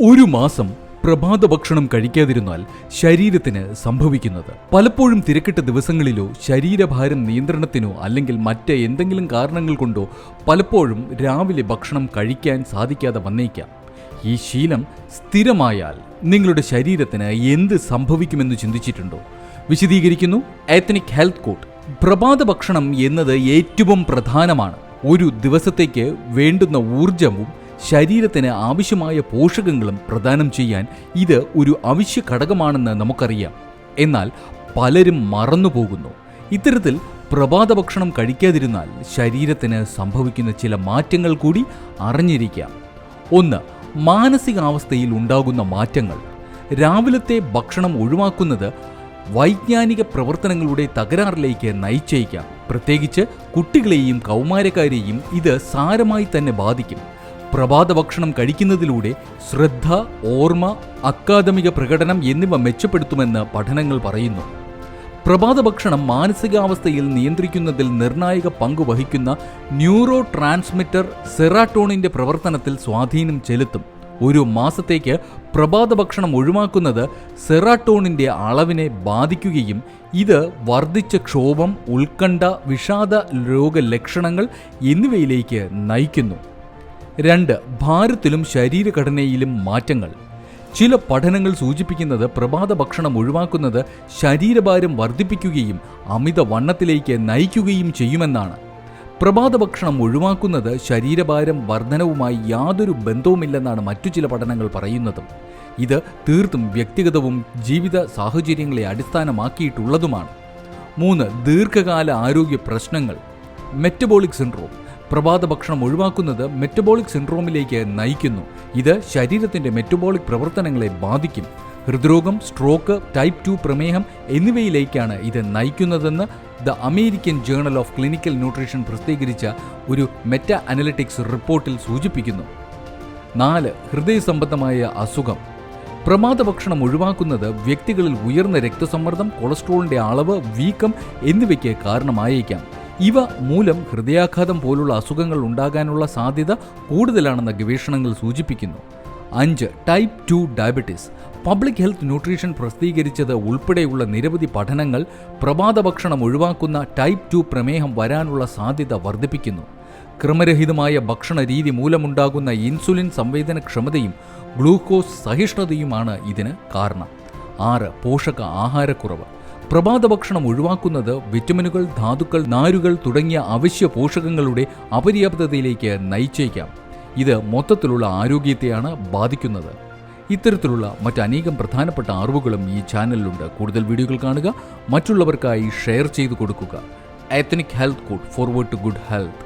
ഒരു മാസം പ്രഭാത ഭക്ഷണം കഴിക്കാതിരുന്നാൽ ശരീരത്തിന് സംഭവിക്കുന്നത്. പലപ്പോഴും തിരക്കിട്ട ദിവസങ്ങളിലോ ശരീരഭാരം നിയന്ത്രണത്തിനോ അല്ലെങ്കിൽ മറ്റ് എന്തെങ്കിലും കാരണങ്ങൾ കൊണ്ടോ പലപ്പോഴും രാവിലെ ഭക്ഷണം കഴിക്കാൻ സാധിക്കാതെ വന്നേക്കാം. ഈ ശീലം സ്ഥിരമായാൽ നിങ്ങളുടെ ശരീരത്തിന് എന്ത് സംഭവിക്കുമെന്ന് ചിന്തിച്ചിട്ടുണ്ടോ? വിശദീകരിക്കുന്നു എത്നിക് ഹെൽത്ത് കോട്ട് പ്രഭാത ഭക്ഷണം എന്നത് ഏറ്റവും പ്രധാനമാണ്. ഒരു ദിവസത്തേക്ക് വേണ്ടുന്ന ഊർജവും ശരീരത്തിന് ആവശ്യമായ പോഷകങ്ങളും പ്രദാനം ചെയ്യാൻ ഇത് ഒരു അവശ്യ ഘടകമാണെന്ന് നമുക്കറിയാം. എന്നാൽ പലരും മറന്നുപോകുന്നു. ഇത്തരത്തിൽ പ്രഭാത ഭക്ഷണം കഴിക്കാതിരുന്നാൽ ശരീരത്തിന് സംഭവിക്കുന്ന ചില മാറ്റങ്ങൾ കൂടി അറിഞ്ഞിരിക്കാം. ഒന്ന് മാനസികാവസ്ഥയിൽ ഉണ്ടാകുന്ന മാറ്റങ്ങൾ. രാവിലത്തെ ഭക്ഷണം ഒഴിവാക്കുന്നത് വൈജ്ഞാനിക പ്രവർത്തനങ്ങളുടെ തകരാറിലേക്ക് നയിച്ചേക്കാം. പ്രത്യേകിച്ച് കുട്ടികളെയും കൗമാരക്കാരെയും ഇത് സാരമായി തന്നെ ബാധിക്കും. പ്രഭാത ഭക്ഷണം കഴിക്കുന്നതിലൂടെ ശ്രദ്ധ ഓർമ്മ അക്കാദമിക പ്രകടനം എന്നിവ മെച്ചപ്പെടുത്തുമെന്ന് പഠനങ്ങൾ പറയുന്നു. പ്രഭാത ഭക്ഷണം മാനസികാവസ്ഥയിൽ നിയന്ത്രിക്കുന്നതിൽ നിർണായക പങ്ക് വഹിക്കുന്ന ന്യൂറോ ട്രാൻസ്മിറ്റർ സെറാട്ടോണിന്റെ പ്രവർത്തനത്തിൽ സ്വാധീനം ചെലുത്തും. ഒരു മാസത്തേക്ക് പ്രഭാത ഭക്ഷണം ഒഴിവാക്കുന്നത് സെറാട്ടോണിന്റെ അളവിനെ ബാധിക്കുകയും ഇത് വർദ്ധിച്ച ക്ഷോഭം ഉത്കണ്ഠ വിഷാദ രോഗലക്ഷണങ്ങൾ എന്നിവയിലേക്ക് നയിക്കുന്നു. രണ്ട് ഭാരത്തിലും ശരീരഘടനയിലും മാറ്റങ്ങൾ. ചില പഠനങ്ങൾ സൂചിപ്പിക്കുന്നത് പ്രഭാത ഭക്ഷണം ഒഴിവാക്കുന്നത് ശരീരഭാരം വർദ്ധിപ്പിക്കുകയും അമിത വണ്ണത്തിലേക്ക് നയിക്കുകയും ചെയ്യുമെന്നാണ്. പ്രഭാത ഭക്ഷണം ഒഴിവാക്കുന്നത് ശരീരഭാരം വർധനവുമായി യാതൊരു ബന്ധവുമില്ലെന്നാണ് മറ്റു ചില പഠനങ്ങൾ പറയുന്നതും. ഇത് തീർത്തും വ്യക്തിഗതവും ജീവിത സാഹചര്യങ്ങളെ അടിസ്ഥാനമാക്കിയിട്ടുള്ളതുമാണ്. മൂന്ന് ദീർഘകാല ആരോഗ്യ പ്രശ്നങ്ങൾ. Metabolic syndrome. പ്രഭാത ഭക്ഷണം ഒഴിവാക്കുന്നത് മെറ്റബോളിക് സിൻഡ്രോമിലേക്ക് നയിക്കുന്നു. ഇത് ശരീരത്തിന്റെ മെറ്റബോളിക് പ്രവർത്തനങ്ങളെ ബാധിക്കും. ഹൃദ്രോഗം സ്ട്രോക്ക് ടൈപ്പ് ടു പ്രമേഹം എന്നിവയിലേക്കാണ് ഇത് നയിക്കുന്നതെന്ന് the American journal of clinical nutrition പ്രസിദ്ധീകരിച്ച ഒരു മെറ്റ അനലിറ്റിക്സ് റിപ്പോർട്ടിൽ സൂചിപ്പിക്കുന്നു. നാല് ഹൃദയ സംബന്ധമായ അസുഖം. പ്രമാദ ഭക്ഷണം ഒഴിവാക്കുന്നത് വ്യക്തികളിൽ ഉയർന്ന രക്തസമ്മർദ്ദം കൊളസ്ട്രോളിന്റെ അളവ് വീക്കം എന്നിവയ്ക്ക് കാരണമായേക്കാം. ഇവ മൂലം ഹൃദയാഘാതം പോലുള്ള അസുഖങ്ങൾ ഉണ്ടാകാനുള്ള സാധ്യത കൂടുതലാണെന്ന ഗവേഷണങ്ങൾ സൂചിപ്പിക്കുന്നു. അഞ്ച് type two diabetes. Public health nutrition പ്രസിദ്ധീകരിച്ചത് ഉൾപ്പെടെയുള്ള നിരവധി പഠനങ്ങൾ പ്രഭാത ഭക്ഷണം ഒഴിവാക്കുന്ന ടൈപ്പ് ടു പ്രമേഹം വരാനുള്ള സാധ്യത വർദ്ധിപ്പിക്കുന്നു. ക്രമരഹിതമായ ഭക്ഷണ രീതി മൂലമുണ്ടാകുന്ന ഇൻസുലിൻ സംവേദനക്ഷമതയും ഗ്ലൂക്കോസ് സഹിഷ്ണുതയുമാണ് ഇതിന് കാരണം. ആറ് പോഷക ആഹാരക്കുറവ്. പ്രഭാത ഭക്ഷണം ഒഴിവാക്കുന്നത് വിറ്റമിനുകൾ ധാതുക്കൾ നാരുകൾ തുടങ്ങിയ അവശ്യ പോഷകങ്ങളുടെ അപര്യാപ്തതയിലേക്ക് നയിച്ചേക്കാം. ഇത് മൊത്തത്തിലുള്ള ആരോഗ്യത്തെയാണ് ബാധിക്കുന്നത്. ഇത്തരത്തിലുള്ള മറ്റനേകം പ്രധാനപ്പെട്ട അറിവുകളും ഈ ചാനലിലുണ്ട്. കൂടുതൽ വീഡിയോകൾ കാണുക മറ്റുള്ളവർക്കായി ഷെയർ ചെയ്തു കൊടുക്കുക. Ethnic health code forward to good health